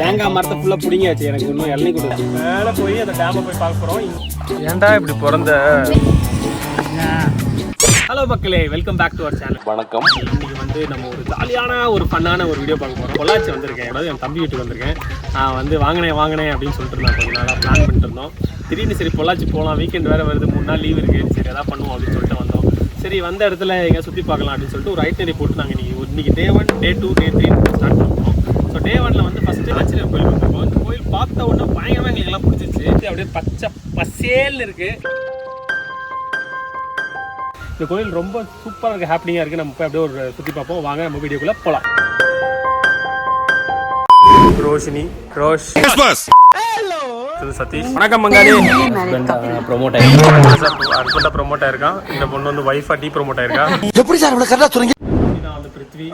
தேங்காய் மரத்தை ஃபுல்லாக பிடிங்கியாச்சு. எனக்கு இன்னும் இளநீ கொடுத்து மேலே போய் அந்த டேமை போய் பார்க்க போகிறோம் ஏன்டா இப்படி பிறந்த? ஹலோ மக்களே welcome back to our channel வணக்கம். இன்னைக்கு வந்து நம்ம ஒரு ஜாலியான ஒரு ஃபன்னான ஒரு வீடியோ பார்க்க போகிறோம் பொள்ளாச்சி வந்திருக்கேன். அதாவது என் தம்பி வீட்டுக்கு வந்திருக்கேன். நான் வந்து வாங்கினேன் வாங்கினேன் அப்படின்னு சொல்லிட்டு இருந்தான் கொஞ்ச நாளாக பிளான் பண்ணிட்டு இருந்தோம். திடீர்னு சரி பொள்ளாச்சி போகலாம் வீக்கெண்ட் வேறு வருது. மூணு நாள் லீவ் இருக்குது சரி எதாவது பண்ணுவோம் அப்படின்னு சொல்லிட்டு வந்தோம். சரி வந்த இடத்துல எங்கே சுற்றி பார்க்கலாம் அப்படின்னு சொல்லிட்டு ஒரு ஐட்டனரி போட்டு நாங்கள் இன்னைக்கு இன்னைக்கு day one day two day three start பண்ணுவோம் ஸோ டே ஒன்ல வந்து ஃபஸ்ட்டு ஆச்சரிய கோயில் வந்திருக்கோம் இந்த கோயில் பார்த்த உடனே பயங்கரமாக எங்களுக்குலாம் பிடிச்சிருச்சு. அப்படியே பச்சை பசேல்னு இருக்குது இந்த கோயில் ரொம்ப சூப்பராக இருக்குது ஹாப்பினிங்காக இருக்குது நம்ம போய் அப்படியே ஒரு சுற்றி பார்ப்போம். வாங்க நம்ம வீடியோக்குள்ளே போகலாம் ரோஷினி ரோஷ். சதீஷ். வணக்கம் மங்காளி. Promote ஹஸ்பண்டாக promote ஆயிருக்கான். இந்த பொண்ணு வந்து ஒய்ஃபாக டீ ப்ரொமோட் ஆயிருக்கா? எப்படி சார் இவ்வளவு கரெக்டா சொல்றீங்க இதுதான் வந்து பிருத்வி.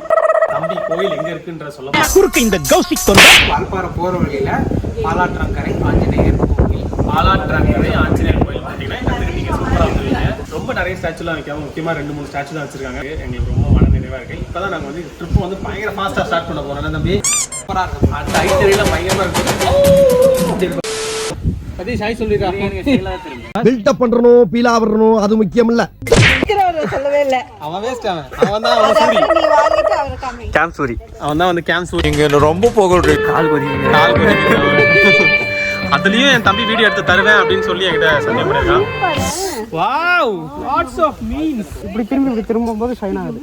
தம்பி கோயில் எங்க இருக்குன்ற சொல்ல குறுக்கு இந்த கௌசிக் தொண்டை. வால்பாறை போகிற வழியில் பாலாற்றங்கரை ஆஞ்சநேயர் கோவில். பாலாற்றங்கரை ஆஞ்சநேயர் கோயில் பார்த்தீங்கன்னா இந்த இடத்துக்கு நீங்கள் சூப்பராக வந்துருவீங்க ரொம்ப நிறைய ஸ்டாச்சுலாம் வைக்காம முக்கியமாக ரெண்டு மூணு ஸ்டாச்சு தான் வச்சிருக்காங்க. எங்களுக்கு ரொம்ப மன நிறைவாக இருக்கு. இப்போ தான் நாங்கள் வந்து ட்ரிப் வந்து பயங்கர ஃபாஸ்ட்டாக ஸ்டார்ட் பண்ண போகிறோம் தம்பி சூப்பராக இருக்கும். அந்த ஐட்டரியில் பயங்கரமாக இருக்கும் சதீஷ் ஹாய் சொல்லிடுறா. பில்டப் பண்றணும் பீலா வரணும் அது முக்கியம் இல்ல இருக்கிறவரை சொல்லவே இல்ல. அவன் வேஸ்ட் அவன். அவன் தான் அவன் சூரி நீ வாங்கிட்டு அவரை காமி. கேம் சூரி அவன் தான் வந்து கேம் சூரி இங்க ரொம்ப புகழ் கால் கொதி கால். அதுலயும் என் தம்பி வீடியோ எடுத்து தருவேன் அப்படின்னு சொல்லி என்கிட்ட பண்ணிருக்கான் வாவ் லாட்ஸ் ஆஃப் மீன்ஸ் இப்படி திரும்பி இப்படி திரும்பும்போது ஷைன் ஆகுது.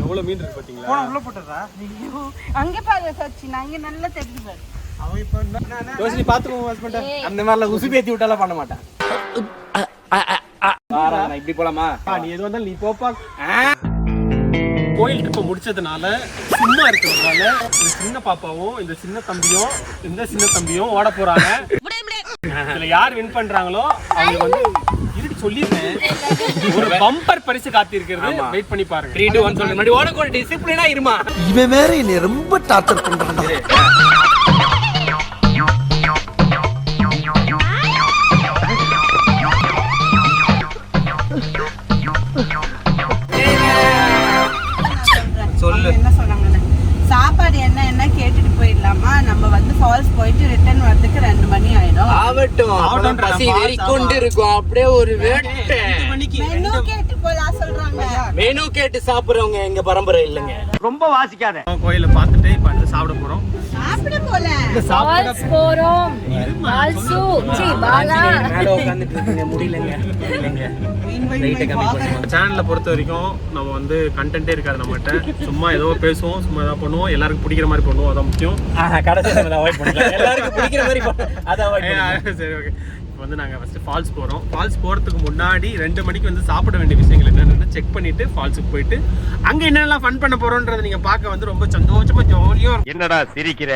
எவ்வளவு மீன் இருக்கு பாத்தீங்களா? உள்ள போட்டதா? அங்க பாரு சச்சி நல்லா தெரிஞ்சு பாரு. யோசிச்சு பாத்துக்கோங்க ஹஸ்பண்ட் அந்த மாதிரிலாம் உசு பேத்தி விட்டாலாம் பண்ண மாட்டேன். இப்படி போலாமா? நீ எது வந்தாலும் நீ போப்பா கோயில் ட்ரிப்பை முடிச்சதுனால சும்மா இருக்கிறதுனால இந்த சின்ன பாப்பாவும் இந்த சின்ன தம்பியும் இந்த சின்ன தம்பியும் ஓட போறாங்க. இதுல யார் வின் பண்றாங்களோ அவங்க வந்து இருடி சொல்லிருக்கேன் ஒரு பம்பர் பரிசு காத்திருக்கிறது. வெயிட் பண்ணி பாருங்க. த்ரீ டூ ஒன் சொல்லி முன்னாடி ஓடக்கு ஒரு டிசிப்ளினா இருமா? இவன் வேற என்னை ரொம்ப டார்ச்சர் பண்றான் வந்து ஃபால்ஸ் போயிட்டு ரிட்டர்ன் வரதுக்கு ரெண்டு மணி ஆயிடும். ஆகட்டும். அப்பதான் பசி வெறி கொண்டு இருக்கும் அப்படியே ஒரு வேட்டை. மெனு கேட்டு போலாம் சொல்றாங்க. மெனு கேட்டு சாப்பிடுறவங்க எங்க பரம்பரை இல்லைங்க. ரொம்ப வாசிக்காத. கோயிலை பார்த்துட்டு இப்ப வந்து சாப்பிட போறோம். சாப்பிட போல ஃபால்ஸ் போறோம் ஃபால்ஸு சி பாலா. மேல உட்காந்துட்டு இருக்கீங்க. முடியலங்க. இல்லைங்க சேனலை பொறுத்த வரைக்கும் நம்ம வந்து கண்டென்ட்டே இருக்காது நம்மகிட்ட. சும்மா ஏதோ பேசுவோம் சும்மா ஏதோ பண்ணுவோம். எல்லாருக்கும் பிடிக்கிற மாதிரி பண்ணுவோம். அதான் முக்கியம். கடைசி அவாய்ட் பண்ணிக்கலாம். எல்லாருக்கும் பிடிக்கிற மாதிரி பண்ணு. அதை அவாய்ட் சரி ஓகே இப்போ வந்து நாங்கள் ஃபஸ்ட்டு ஃபால்ஸ் போகிறோம் ஃபால்ஸ் போகிறதுக்கு முன்னாடி ரெண்டு மணிக்கு வந்து சாப்பிட வேண்டிய விஷயங்கள் என்னென்னு செக் பண்ணிட்டு ஃபால்ஸுக்கு போயிட்டு அங்கே என்னென்னலாம் ஃபன் பண்ண போகிறோன்றதை நீங்கள் பார்க்க வந்து ரொம்ப சந்தோஷமா ஜாலியாக என்னடா சிரிக்கிற?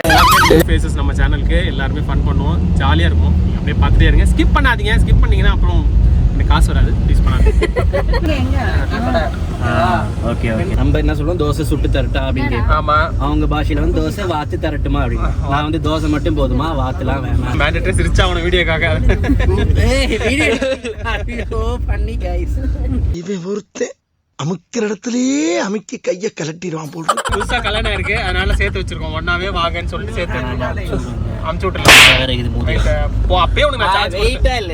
ஃபேஸஸ் நம்ம சேனலுக்கு எல்லாருமே ஃபன் பண்ணுவோம். ஜாலியாக இருக்கும் அப்படியே பார்த்துட்டே இருங்க. ஸ்கிப் பண்ணாதீங்க. ஸ்கிப் பண்ணீங்கன்னா அப்புறம் எனக்கு காசு வராது. ப்ளீஸ் பண்ணாதீங்க. எங்க ஓகே ஓகே. நம்ம என்ன சொல்லுவோம் தோசை சுட்டு தரட்டா அப்படின்னு. ஆமாம் அவங்க பாஷையில வந்து தோசை வாத்து தரட்டுமா அப்படின்னு. நான் வந்து தோசை மட்டும் போதுமா? வாத்துலாம் வேணாம். மேண்டேட்டரி சிரிச்சா அவனை வீடியோக்காக. பண்ணி guys. இவன் ஒருத்தன் அமுக்கிற இடத்துலயே அமுக்கி கைய கலட்டிடுவான் இருக்கு. புதுசா கல்யாணம் இருக்கு. அதனால சேர்த்து வச்சிருக்கோம். ஒன்னாவே வாங்கன்னு சொல்லிட்டு சேர்த்து வச்சிருக்கோம். அமுச்சு விட்டுலாம் வேற இது மூடி. போ அப்பயே உனக்கு நான் ஆ இல்ல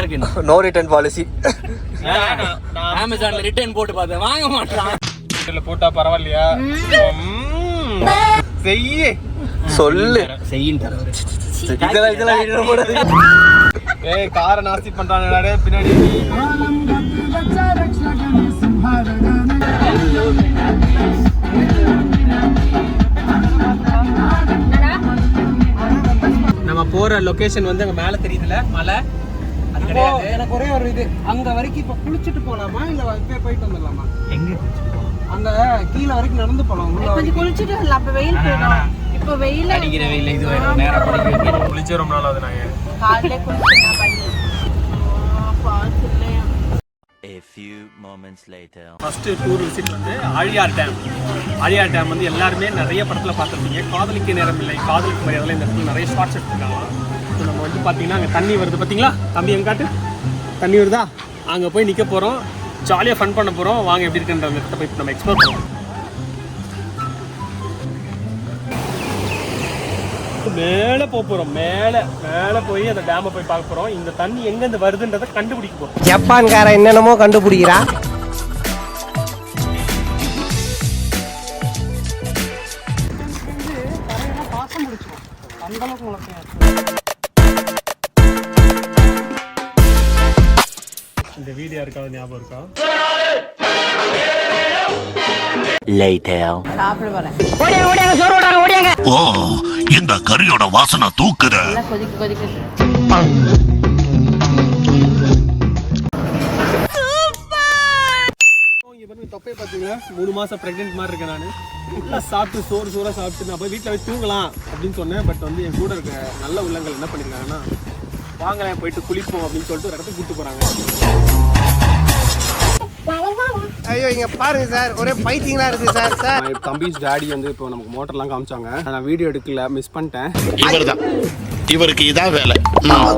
இருக்கு. நோ ரிட்டர்ன் பாலிசி Amazonல return போட்டு பார்த்தேன், வாங்க மாட்றான். இதுல போட்டா பரவாயில்லையா. செய்யு சொல்லு செய்யின்ட்டாரு அவரு. இதெல்லாம் இதெல்லாம். ஏய் காரை நாஸ்தி பண்றானே பின்னாடி போற லொகேஷன் வந்து அங்க மேல தெரியுதுல? மலை? அது கிடையாது. எனக்கு ஒரே ஒரு இது. அங்க வரைக்கும் இப்ப குளிச்சுட்டு போலாமா? இல்ல இப்ப போயிட்டு வந்துடலாமா? எங்க அங்க கீழ வரைக்கும் நடந்து போலாம். உள்ள கொஞ்சம் குளிச்சுட்டு வரலாம். அப்ப வெயில் போயிடும். இப்ப வெயில் அடிக்கிற வெயில இது நேரம் படிக்க குளிச்சே ரொம்ப நாள் ஆகுது நாங்க. காலையில குளிச்சுனா பண்ணி ஃபால்ஸ் இல்லையா A few moments later. First tour visit வந்து ஆழியார் டேம் ஆழியார் டேம் வந்து எல்லாருமே நிறைய படத்தில் பார்த்துருப்பீங்க. காதலிக்க நேரம் இல்லை. காதலுக்கு மரியாதை இந்த இடத்துல நிறைய ஷார்ட்ஸ் எடுத்துருக்காங்க. ஸோ நம்ம வந்து பார்த்தீங்கன்னா அங்கே தண்ணி வருது. பார்த்தீங்களா? தம்பி எங்க காட்டு? தண்ணி வருதா? அங்கே போய் நிற்க போகிறோம் ஜாலியாக ஃபன் பண்ண போகிறோம் வாங்க எப்படி இருக்குன்ற இடத்த போய் நம்ம எக்ஸ்ப்ளோர் பண்ணுவோம் மேலே போக போகிறோம் மேலே மேலே போய் அந்த டேமை போய் பார்க்க போகிறோம் இந்த தண்ணி எங்கேருந்து வருதுன்றதை கண்டுபிடிக்க போகிறோம் ஜப்பான்காரன் என்னென்னமோ கண்டுபிடிக்கிறா இந்த வீடியோ இருக்காது ஞாபகம் இருக்கா? ஓ இந்த கறியோட வாசனை பாருங்க தொப்பையை பார்த்தீங்களா மூணு மாசம் ப்ரெக்னென்ட் மாதிரி இருக்கேன் நான் நல்லா சாப்பிட்டு சோறு சோறா சாப்பிட்டு நான் போய் வீட்டில் போய் தூங்கலாம் அப்படின்னு சொன்னேன் பட் வந்து என் கூட இருக்க நல்ல உள்ளங்கள் என்ன பண்ணியிருக்காங்கன்னா வாங்களேன் போயிட்டு குளிப்போம் அப்படின்னு சொல்லிட்டு ஒரு இடத்துக்கு கூட்டு போறாங்க ஐயோ இங்க பாருங்க சார். ஒரே பைத்தியங்களா இருக்கு சார் சார். தம்பிஸ் டாடி வந்து இப்போ நமக்கு மோட்டர்லாம் காமிச்சாங்க. நான் வீடியோ எடுக்கல மிஸ் பண்ணிட்டேன். இவர்தான். இவருக்கு இதான் வேலை.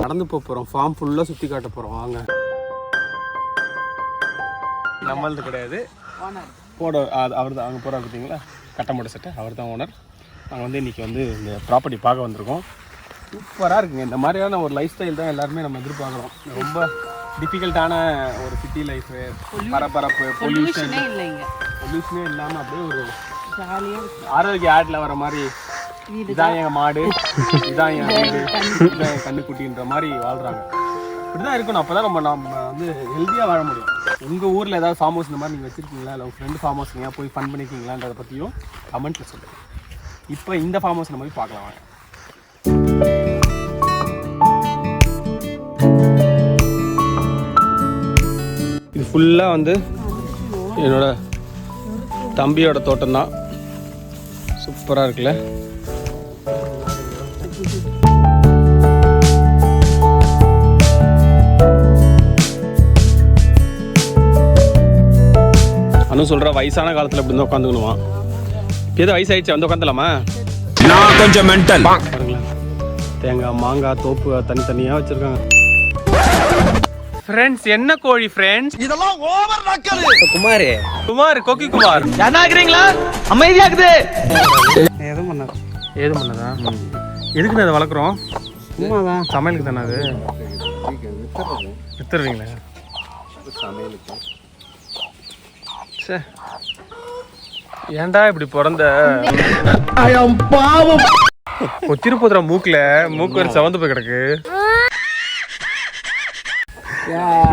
நடந்து போக போகிறோம் ஃபார்ம் ஃபுல்லாக சுற்றி காட்ட போகிறோம் வாங்க. நம்மளது கிடையாது. போட அவர் தான் அங்கே போகிறார் பார்த்தீங்களா? கட்டமோட செட்டு அவர் தான் ஓனர் நாங்கள் வந்து இன்றைக்கி வந்து இந்த ப்ராப்பர்ட்டி பார்க்க வந்திருக்கோம். சூப்பராக இருக்குங்க. இந்த மாதிரியான ஒரு லைஃப் ஸ்டைல் தான் எல்லாருமே நம்ம எதிர்பார்க்குறோம். ரொம்ப டிஃபிகல்ட்டான ஒரு சிட்டி லைஃபு பரபரப்பு பொல்யூஷன் பொல்யூஷனே இல்லாமல் அப்படியே ஒரு ஆரோக்கிய ஆட்ல வர மாதிரி இதான் எங்க மாடு இதான் என் வீடு இதான் என் கண்ணுக்குட்டின்ற மாதிரி வாழ்றாங்க. இப்படிதான் இருக்கணும். அப்பதான் நம்ம நம்ம வந்து ஹெல்த்தியா வாழ முடியும். உங்க ஊர்ல ஏதாவது ஃபார்ம் ஹவுஸ் இந்த மாதிரி நீங்க வச்சிருக்கீங்களா? இல்லை உங்க ஃப்ரெண்டு ஃபார்ம் ஹவுஸ் போய் ஃபன் பண்ணிருக்கீங்களான்றத பத்தியும் கமெண்ட்ல சொல்லுங்க. இப்போ இந்த ஃபார்ம் ஹவுஸ் நம்ம போய் பார்க்கலாம் வாங்க. இது ஃபுல்லாக வந்து என்னோட தம்பியோட தோட்டம் தான் சூப்பராக இருக்குல்ல? அனு சொல்கிற வயசான காலத்தில் இப்படி வந்து உட்காந்துக்கணுமா ஏதோ வயசாயிடுச்சு வந்து உட்காந்துலாமா நான் கொஞ்சம் மென்டல் பாருங்களேன். தேங்காய் மாங்காய் தோப்பு தனித்தனியாக வச்சுருக்காங்க. ஃப்ரெண்ட்ஸ் என்ன கோழி ஃப்ரெண்ட்ஸ் இதெல்லாம் ஓவர் நக்கல் குமாரு. குமார் கொக்கி குமார். ஜனாகிறீங்களா அமைதியாக்குது ஏதும் பண்ணாது ஏதும் பண்ணதா எதுக்கு அதை வளர்க்குறோம்? சும்மாதான். சமையலுக்கு தானே அது? வித்துருவீங்களா சே ஏன்டா இப்படி பிறந்த? பாவம். திருப்பதிர மூக்குல மூக்கு ஒரு செவந்து போய் கிடக்கு.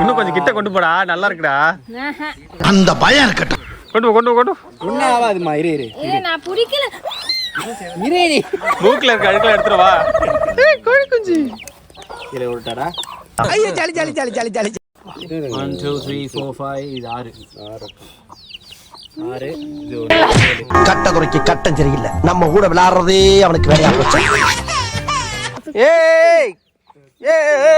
இன்னும் கொஞ்சம் கிட்ட கொண்டு போடா நல்லா இருக்குடா. அந்த பயம் இருக்கட்டும். கொண்டு போ கொண்டு போ கொண்டு போ. ஒன்றும் ஆகாதுமா இரு இரு நான் பிடிக்கல. இரு இரு. மூக்குல இருக்க அழுக்கெல்லாம் எடுத்துட்டு வா. கோழி குஞ்சு. இரு விட்டாடா ஐயோ jolly jolly jolly jolly jolly. One two three four five இது ஆறு. ஆறு. இது கட்ட குறைக்கு கட்டம் சரியில்லை. நம்ம கூட விளையாடுறதே அவனுக்கு வேலையா போச்சு. ஏய் ஏய்.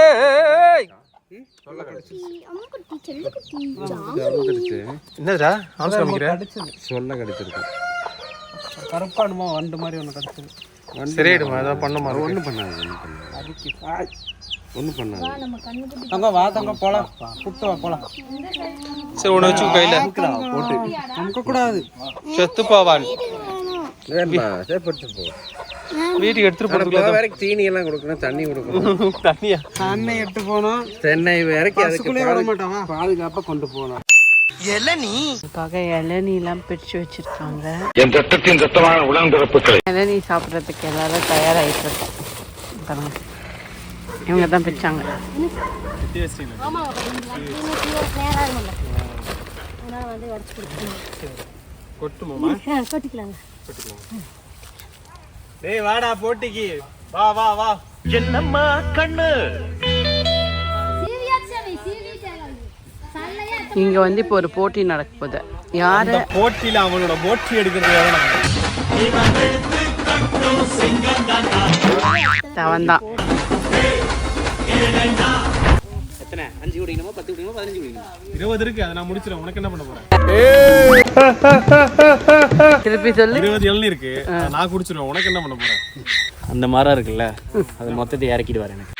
என்னடா சொல்ல கிடைச்சிருக்கு. கருப்பாடுமா வண்டு மாதிரி ஒன்று கிடச்சிது. சரியாயிடுமா ஏதாவது பண்ணுமா ஒன்றும் பண்ணாது ஒன்றும் பண்ணாது. ஒன்றும் பண்ணாது. தங்க வா தங்க போலாம். கூட்டு வா போலாம். சரி ஒன்று வச்சு கையில். போட்டு. நமக்கு கூடாது செத்து போவான் வேணுமா. சரி படுத்து போ. வீட்டுக்கு எடுத்துட்டு போறதுக்குள்ள வரைக்கும் தீனி எல்லாம் கொடுக்கணும் தண்ணி கொடுக்கணும். தண்ணியா? அன்னை எட்டு போனோம். தென்னை வரைக்கும் அதுக்கு விட பாது- மாட்டான் பாதுகாப்பா கொண்டு போகணும். இளநீ? இளநீலாம் பிரிச்சு வச்சிருக்காங்க. என் ரத்தத்தின் ரத்தமான இளநீ சாப்பிட்றதுக்கு எல்லாரும் தயாராகிட்டு இருக்கோம். இவங்க தான் பிரிச்சாங்க. கொட்டிக்கலாங்க. டேய் வாடா போட்டிக்கு. வா வா வா. என்னம்மா கண்ணு? இங்க வந்து இப்போ ஒரு போட்டி நடக்க போகுது. யாரு? போட்டியில அவனோட போட்டி எடுக்கிறது அவன் தான் பத்து பதினஞ்சு இருபது இருக்கு அதை நான் முடிச்சிடும் உனக்கு என்ன பண்ண போறேன்? திருப்பி சொல்லு. இருபது இளநீ இருக்கு நான் குடிச்சிருவேன் உனக்கு என்ன பண்ண போறேன்? அந்த மரம் இருக்குல்ல அது மொத்தத்தை இறக்கிட்டு வரேன் எனக்கு.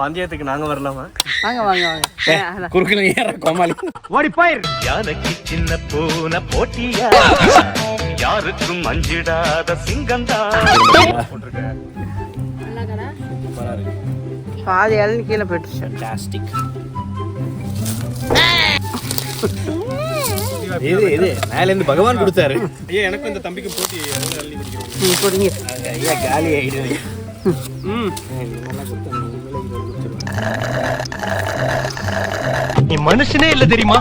பந்தயத்துக்கு நாங்க வரலாமா? வாங்க வாங்க வாங்க. குறுக்கில் ஏற கோமாளி. யானைக்கு சின்ன பூனை போட்டியா? யாருக்கும் அஞ்சிடாத சிங்கந்தான் பாதி இளநீ கீழே போயிடுச்சு. ஃபேண்டாஸ்டிக் இது இது மேல இருந்து பகவான் கொடுத்தாரு. ஐயா எனக்கும் இந்த தம்பிக்கு போட்டி இளநீ குடிக்கிறோம். நீ குடிங்க ஐயா காலி ஆயிடுது ம். நீ மனுஷனே இல்ல தெரியுமா?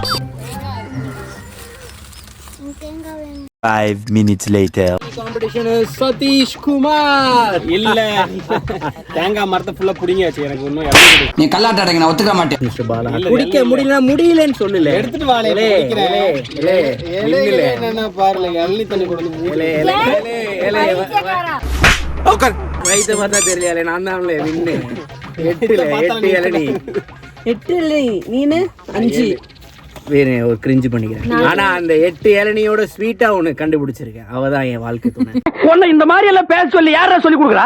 Five minutes later. Competition Sathish Kumar இல்ல. தேங்காய் மரத்தை ஃபுல்லா புடிங்கியாச்சு எனக்கு கொடு. நீ கல்லாட்ட அடைங்க நான் ஒத்துக்க மாட்டேன். பாலா. குடிக்க முடியல முடியலன்னு சொல்லல. எடுத்துட்டு வாழை இலே, இலே, இலே, நில்லுல. என்ன பாருங்க இளநீ தண்ணி கொடுத்து இலே. வயசு பார்த்தா தெரியல நான் தான் வின்னு எட்டுல எட்டு இளநீ. எட்டு. இல்லை நீனு? அஞ்சு. ஒரு கிரிஞ்சு பண்ணிக்கிறேன். ஆனா அந்த எட்டு இளநியோட ஸ்வீட்டா ஒண்ணு கண்டுபிடிச்சிருக்கேன். அவதான் என் வாழ்க்கை துணை. இந்த மாதிரி எல்லாம் பேச சொல்லி யாரா சொல்லி கொடுக்குறா?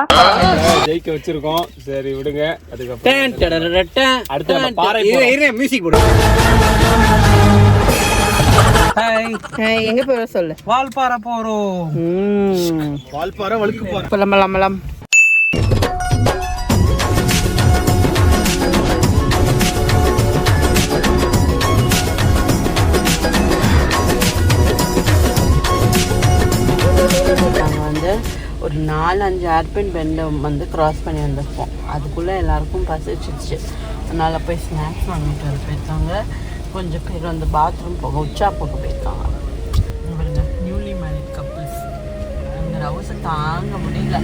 ஜெயிக்க வச்சிருக்கோம். சரி விடுங்க. அதுக்கப்புறம் அடுத்து பாறை போறோம். மியூசிக் ஏய், எங்க போய் சொல்லு? வால்பாறை போறோம். ம். வால்பாறை வழுக்கு பாறை பலம் பலம் நாலு அஞ்சு ஆர்பின் பெண்டை வந்து க்ராஸ் பண்ணி வந்திருப்போம் அதுக்குள்ளே எல்லாருக்கும் பசிச்சிச்சு அதனால் போய் ஸ்நாக்ஸ் வாங்கிட்டு வர போயிருக்காங்க. கொஞ்சம் பேர் வந்து பாத்ரூம் போக உச்சா போக போயிருக்காங்க. இங்க நியூலி மேரிட் கப்புள்ஸ் அந்த ரவுஸை தாங்க முடியல.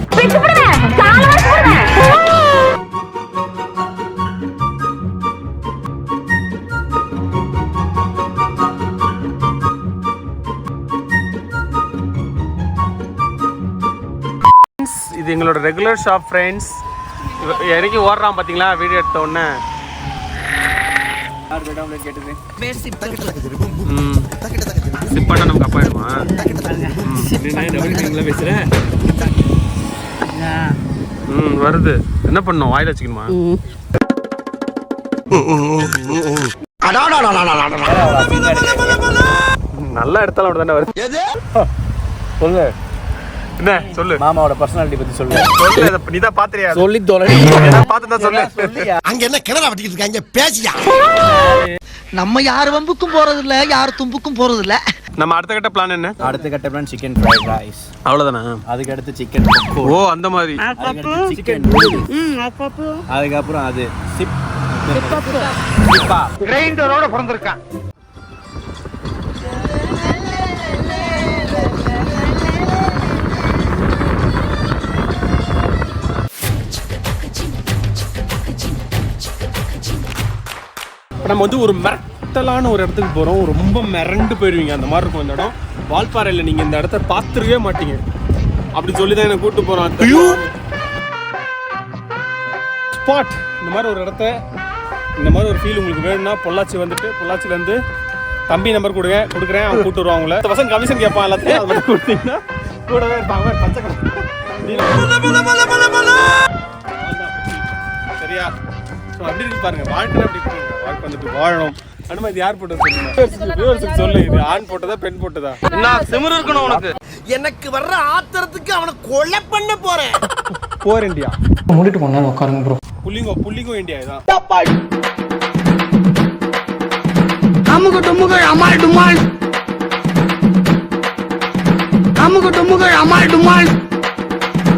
இது எங்களோட ரெகுலர் ஷாப் ஃப்ரெண்ட்ஸ் இறங்கி ஓடுறான் பார்த்தீங்களா வீடியோ எடுத்த உடனே. ம். சிப் பண்ண நமக்கு அப்பா ஆயிடுமா பேசுகிறேன் ம். வருது. என்ன பண்ணும்? வாயில் வச்சுக்கணுமா? நல்லா அப்படி தானே வருது. சொல்லு என்ன? சொல்லு. மாமாவோட பர்சனாலிட்டி பத்தி சொல்லு. நீ தான் பாத்திரியா? சொல்லி தொலை. பார்த்து தான் சொல்லு. அங்க என்ன கிணறா வட்டிக்கிட்டு இருக்காங்க? பேசியா? நம்ம யார் வம்புக்கும் போறது இல்ல யார் தும்புக்கும் போறது இல்ல நம்ம அடுத்த கட்ட பிளான் என்ன? அடுத்த கட்ட பிளான் சிக்கன் ஃப்ரைட் ரைஸ் அவ்வளவுதானா? அதுக்கு அடுத்து சிக்கன் ஓ அந்த மாதிரி. சிக்கன் அதுக்கப்புறம் அது சிப் கிரைண்டரோட பிறந்திருக்கான். இப்போ நம்ம வந்து ஒரு மிரட்டலான ஒரு இடத்துக்கு போகிறோம் ரொம்ப மிரண்டு போயிடுவீங்க அந்த மாதிரி இருக்கும் இந்த இடம். வால்பாறையில் நீங்கள் இந்த இடத்த பார்த்துருக்கவே மாட்டீங்க. அப்படி சொல்லி தான் என்னை கூப்பிட்டு போகிறோம் ஸ்பாட்! இந்த மாதிரி ஒரு இடத்த இந்த மாதிரி ஒரு ஃபீல் உங்களுக்கு வேணும்னா பொள்ளாச்சி வந்துட்டு பொள்ளாச்சிலேருந்து தம்பி நம்பர் கொடுங்க. கொடுக்குறேன். அவன் கூப்பிட்டு வருவான் உங்களை. இந்த பசங்க கமிஷன் கேட்பான் எல்லாத்தையும் அது மட்டும் கொடுத்தீங்கன்னா கூடவே இருப்பாங்க. பச்சை சரியா? ஸோ அப்படி இருக்கு பாருங்க. வாழ்க்கை அப்படி வாழ்க்கை வந்துட்டு வாழணும். அனுமதி யார் போட்டது சொல்லுங்க சொல்லு இது ஆண் போட்டதா பெண் போட்டதா? என்ன திமிரு இருக்கணும் உனக்கு. எனக்கு வர்ற ஆத்திரத்துக்கு அவனை கொலை பண்ண போறேன். போர் இந்தியா மூடிட்டு போனா உட்காருங்க ப்ரோ புள்ளிங்கோ புள்ளிங்கோ இந்தியா இதான். அமுகு டுமுகள் அமால் டுமால். அமுகு டுமுகள் அமால் டுமால்.